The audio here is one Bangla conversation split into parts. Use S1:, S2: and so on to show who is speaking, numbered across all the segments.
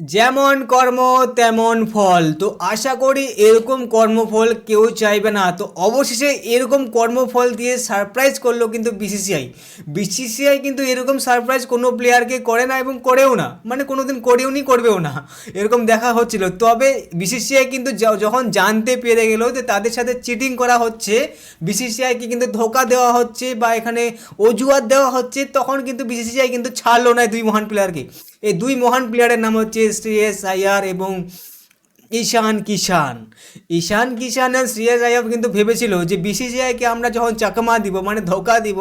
S1: যেমন কর্ম, তেমন ফল। তো আশা করি এরকম কর্মফল কেউ চাইবে না। তো অবশেষে এরকম কর্মফল দিয়ে সারপ্রাইজ করল কিন্তু বিসিসিআই বিসিসিআই কিন্তু এরকম সারপ্রাইজ কোনো প্লেয়ারকে করে না এবং করেও না। মানে কোনো দিন করেও নি, করবেও না। এরকম দেখা হচ্ছিল। তবে বিসিসিআই কিন্তু যখন জানতে পেরে গেলো যে তাদের সাথে চিটিং করা হচ্ছে বিসিসিআইকে কিন্তু ধোকা দেওয়া হচ্ছে বা এখানে অজুহাত দেওয়া হচ্ছে, তখন কিন্তু বিসিসিআই কিন্তু ছাড়লো না দুই মহান প্লেয়ারকে এই দুই মহান প্লেয়ারের নাম হচ্ছে শ্রেয়স আয়ার এবং ঈশান কিষান ঈশান কিষান আর শ্রেয়স আয়ার কিন্তু ভেবেছিল যে বিসিসিআইকে আমরা যখন চাকমা দিব মানে ধোকা দিব,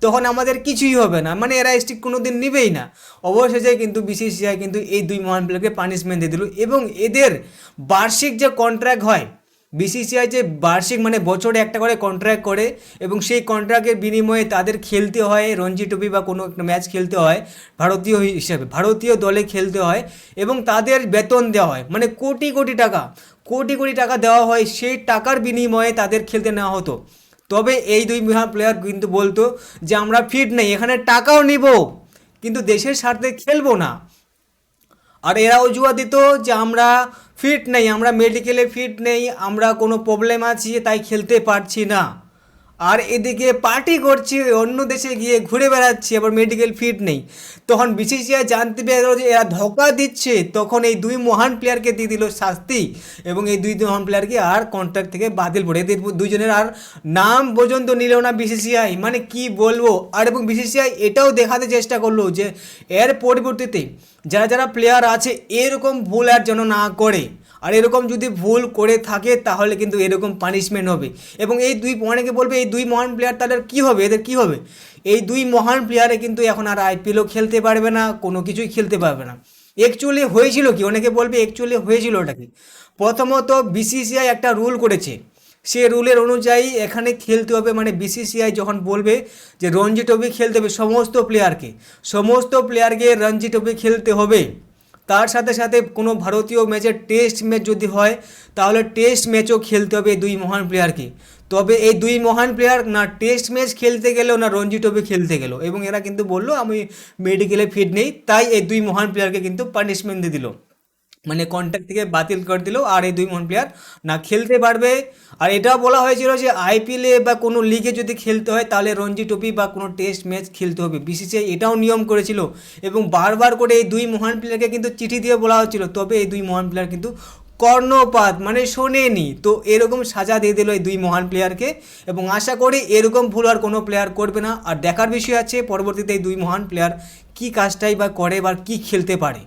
S1: তখন আমাদের কিছুই হবে না। মানে এরা স্টিক কোনো দিন নিবেই না। অবশেষে কিন্তু বিসিসিআই কিন্তু এই দুই মহান প্লেয়ারকে পানিশমেন্ট দিয়ে দিল এবং এদের বার্ষিক যে কন্ট্রাক্ট হয় বিসিসিআই যে বার্ষিক মানে বছরে একটা করে কন্ট্রাক্ট করে এবং সেই কন্ট্রাক্টের বিনিময়ে তাদের খেলতে হয়, রঞ্জি ট্রফি বা কোনো একটা ম্যাচ খেলতে হয়, ভারতীয় হিসাবে, ভারতীয় দলে খেলতে হয় এবং তাদের বেতন দেওয়া হয়। মানে কোটি কোটি টাকা, কোটি কোটি টাকা দেওয়া হয় সেই টাকার বিনিময়ে তাদের খেলতে নেওয়া হতো। তবে এই দুই মহা প্লেয়ার কিন্তু বলতো যে, আমরা ফিট নেই, এখানে টাকাও নিব, কিন্তু দেশের স্বার্থে খেলব না। আর এরা অজুহাত দিত যে আমরা ফিট নেই, আমরা মেডিকেলে ফিট নেই, আমরা কোনো প্রবলেম আছি, তাই খেলতে পারছি না। আর এদিকে পার্টি করছি, অন্য দেশে গিয়ে ঘুরে বেড়াচ্ছি, আবার মেডিকেল ফিট নেই। তখন বিসিসিআই জানতে পেরে যে এরা ধোকা দিচ্ছে। তখন এই দুই মহান প্লেয়ারকে দিয়ে দিল শাস্তি এবং এই দুই মহান প্লেয়ারকে আর কন্ট্রাক্ট থেকে বাতিল করে এদের দুজনের আর নাম পর্যন্ত নিল না বিসিসিআই মানে কি বলব? আর এবং বিসিসিআই এটাও দেখাতে চেষ্টা করল যে এর পরিবর্তিতে যারা যারা প্লেয়ার আছে, এরকম ভুল আর যেন না করে। আর এরকম যদি ভুল করে থাকে, তাহলে কিন্তু এরকম পানিশমেন্ট হবে। এবং এই দুই, অনেকে বলবে এই দুই মহান প্লেয়ার তাদের কি হবে? এদের কি হবে? এই দুই মহান প্লেয়ারে কিন্তু এখন আর আইপিএলও খেলতে পারবে না, কোনো কিছুই খেলতে পারবে না। অ্যাকচুয়ালি হয়েছিল কি? অনেকে বলবে অ্যাকচুয়ালি হয়েছিল ওটা কি প্রথমত বিসিসিআই একটা রুল করেছে। সে রুলের অনুযায়ী এখানে খেলতে হবে। মানে বিসিসিআই যখন বলবে যে রঞ্জি ট্রফি খেলতে হবে সমস্ত প্লেয়ারকে সমস্ত প্লেয়ারকে রঞ্জি ট্রফি খেলতে হবে। তার সাথে সাথে কোনো ভারতীয় ম্যাচের টেস্ট ম্যাচ যদি হয়, তাহলে টেস্ট ম্যাচও খেলতে হবে এই দুই মহান প্লেয়ারকে। তবে এই দুই মহান প্লেয়ার না টেস্ট ম্যাচ খেলতে গেলেও, না রঞ্জি ট্রফি খেলতে গেলো এবং এরা কিন্তু বলল, আমি মেডিকেলে ফিট নেই। তাই এই দুই মহান প্লেয়ারকে কিন্তু পানিশমেন্ট দিয়ে দিল। মানে কন্ট্যাক্ট থেকে বাতিল করে দিল আর এই দুই মহান প্লেয়ার না খেলতে পারবে। আর এটাও বলা হয়েছিল যে আইপিএলে বা কোনো লিগে যদি খেলতে হয় তাহলে রঞ্জি ট্রফি বা কোনো টেস্ট ম্যাচ খেলতে হবে। বিসিসিআই এটাও নিয়ম করেছিল এবং বারবার করে এই দুই মহান প্লেয়ারকে কিন্তু চিঠি দিয়ে বলা হচ্ছিল। তবে এই দুই মহান প্লেয়ার কিন্তু কর্ণপাত মানে শোনেনি। তো এরকম সাজা দিয়ে দিল এই দুই মহান প্লেয়ারকে এবং আশা করি এরকম ভুল আর কোনো প্লেয়ার করবে না। আর দেখার বিষয় আছে, পরবর্তীতে এই দুই মহান প্লেয়ার কী কাজটাই বা করে বা কী খেলতে পারে।